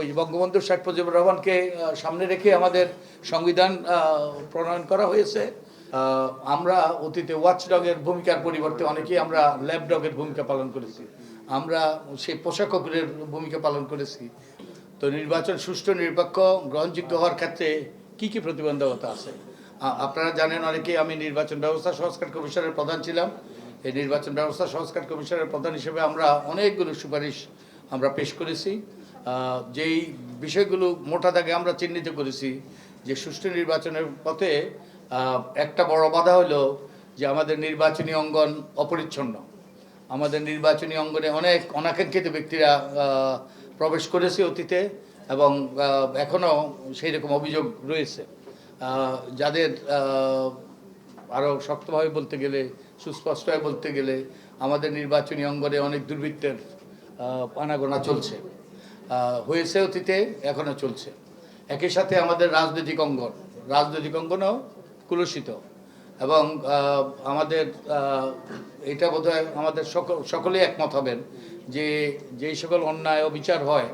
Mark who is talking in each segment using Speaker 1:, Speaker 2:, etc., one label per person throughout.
Speaker 1: ওই বঙ্গবন্ধু শেখ মুজিবুর রহমানকে সামনে রেখে আমাদের সংবিধান প্রণয়ন করা হয়েছে। আমরা অতীতে ওয়াচডগের ভূমিকার পরিবর্তে অনেকেই আমরা ল্যাবডগের ভূমিকা পালন করেছি। আমরা সেই পোশাক কুকুরের ভূমিকা পালন করেছি। তো নির্বাচন সুষ্ঠু, নিরপেক্ষ, গ্রহণযোগ্য হওয়ার ক্ষেত্রে কি কি প্রতিবন্ধকতা আছে? আপনারা জানেন অনেকেই আমি নির্বাচন ব্যবস্থা সংস্কার কমিশনের প্রধান ছিলাম। এই নির্বাচন ব্যবস্থা সংস্কার কমিশনের প্রধান হিসেবে আমরা অনেকগুলো সুপারিশ আমরা পেশ করেছি। যেই বিষয়গুলো মোটা দাগে আমরা চিহ্নিত করেছি, যে সুষ্ঠু নির্বাচনের পথে একটা বড় বাধা হলো যে আমাদের নির্বাচনী অঙ্গন অপরিচ্ছন্ন। আমাদের নির্বাচনী অঙ্গনে অনেক অনাকাঙ্ক্ষিত ব্যক্তিরা প্রবেশ করেছে অতীতে এবং এখনও সেই রকম অভিযোগ রয়েছে। যাদের আরও শক্তভাবে বলতে গেলে, সুস্পষ্টভাবে বলতে গেলে, আমাদের নির্বাচনী অঙ্গনে অনেক দুর্বৃত্তের পানাগোনা চলছে। হয়েছে অতীতে এখনও চলছে। একই সাথে আমাদের রাজনৈতিক অঙ্গন, রাজনৈতিক অঙ্গনও কুলুষিত এবং আমাদের এটা বোধহয় আমাদের সকল, সকলেই একমত হবেন যে, যেই সকল অন্যায় ও বিচার হয়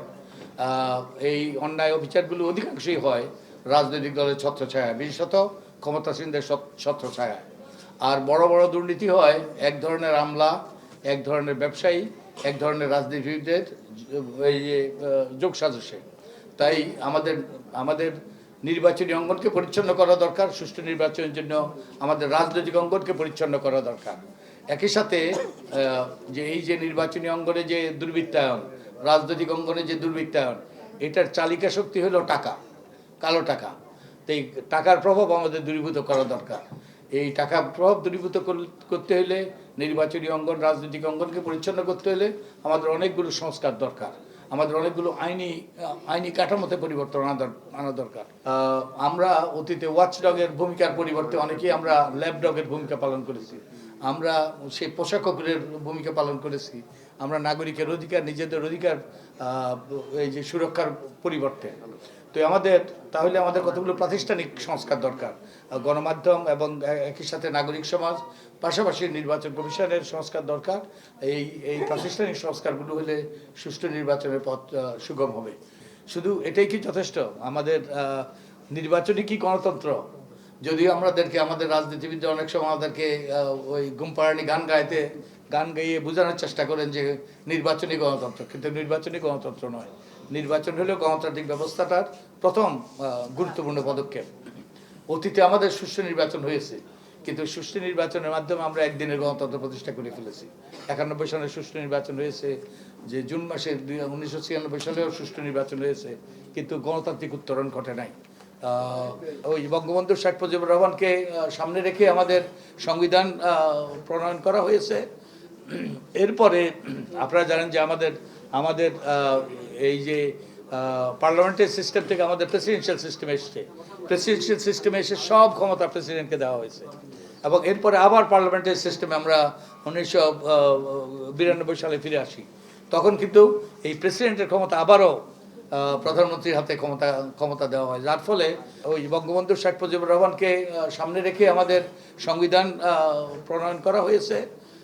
Speaker 1: এই অন্যায় ও বিচারগুলো অধিকাংশই হয় রাজনৈতিক দলের ছত্রছায়া বিশেষত ক্ষমতাসীনদের ছত্র- ছত্রছায়া আর বড় বড় দুর্নীতি হয় এক ধরনের আমলা, এক ধরনের ব্যবসায়ী, এক ধরনের রাজনীতিবিদদের এই যে আহ, তাই আমাদের আমাদের নির্বাচনী অঙ্গনকে পরিচ্ছন্ন করা দরকার সুষ্ঠু নির্বাচনের জন্য আমাদের রাজনৈতিক অঙ্গনকে পরিচ্ছন্ন করা দরকার। একই সাথে যে এই যে নির্বাচনী অঙ্গনে যে দুর্বৃত্তায়ন রাজনৈতিক অঙ্গনে যে দুর্বৃত্তায়ন এটার চালিকা শক্তি হলো টাকা কালো টাকা। তো এই টাকার প্রভাব আমাদের দূরীভূত করা দরকার। এই টাকা প্রভাব দূরীভূত করতে হলে নির্বাচনী অঙ্গন রাজনৈতিক অঙ্গনকে পরিচ্ছন্ন করতে হলে আমাদের অনেকগুলো সংস্কার দরকার। আমাদের অনেকগুলো আইনি আইনি কাঠামোতে পরিবর্তন আনা দরকার আনা দরকার। আহ, আমরা অতীতে ওয়াচডগের ভূমিকার পরিবর্তে অনেকেই আমরা ল্যাবডগের ভূমিকা পালন করেছি। আমরা সেই পোশাক কুকুরের ভূমিকা পালন করেছি। আমরা নাগরিকের অধিকার নিজেদের অধিকার এই যে সুরক্ষার পরিবর্তে। তো আমাদের তাহলে আমাদের কতগুলো প্রাতিষ্ঠানিক সংস্কার দরকার? গণমাধ্যম এবং একই সাথে নাগরিক সমাজ পাশাপাশি নির্বাচন কমিশনের সংস্কার দরকার। এই এই প্রাতিষ্ঠানিক সংস্কারগুলো হলে সুষ্ঠু নির্বাচনের পথ সুগম হবে। শুধু এটাই কি যথেষ্ট? আমাদের আহ, নির্বাচনী কি গণতন্ত্র? যদিও আমাদেরকে, আমাদের রাজনীতিবিদরা অনেক সময় আমাদেরকে ওই গুমপাড়ানি গান গাইতে, গান গাইয়ে বোঝানোর চেষ্টা করেন যে নির্বাচনী গণতন্ত্র। কিন্তু নির্বাচনী গণতন্ত্র নয়। নির্বাচন হলেও গণতান্ত্রিক ব্যবস্থাটার প্রথম গুরুত্বপূর্ণ পদক্ষেপ। অতীতে আমাদের সুষ্ঠু নির্বাচন হয়েছে, কিন্তু সুষ্ঠু নির্বাচনের মাধ্যমে আমরা একদিনের গণতন্ত্র প্রতিষ্ঠা করে ফেলেছি। একানব্বই সালে সুষ্ঠু নির্বাচন হয়েছে, যে জুন মাসে উনিশশো ছিয়ানব্বই সালেও সুষ্ঠু নির্বাচন হয়েছে, কিন্তু গণতান্ত্রিক উত্তরণ ঘটে নাই। ওই বঙ্গবন্ধু শেখ মুজিবুর রহমানকে সামনে রেখে আমাদের সংবিধান প্রণয়ন করা হয়েছে। এরপরে, আপনারা জানেন যে আমাদের আমাদের এই যে পার্লামেন্টের সিস্টেম থেকে আমাদের প্রেসিডেন্সিয়াল সিস্টেম এসছে। প্রেসিডেন্সিয়াল সিস্টেমে এসে সব ক্ষমতা প্রেসিডেন্টকে দেওয়া হয়েছে। এবং এরপরে আবার পার্লামেন্টের সিস্টেমে আমরা উনিশশো বিরানব্বই সালে ফিরে আসি। তখন কিন্তু এই প্রেসিডেন্টের ক্ষমতা আবারও প্রধানমন্ত্রীর হাতে ক্ষমতা ক্ষমতা দেওয়া হয়। যার ফলে ওই বঙ্গবন্ধু শেখ মুজিবুর রহমানকে সামনে রেখে আমাদের সংবিধান প্রণয়ন করা হয়েছে।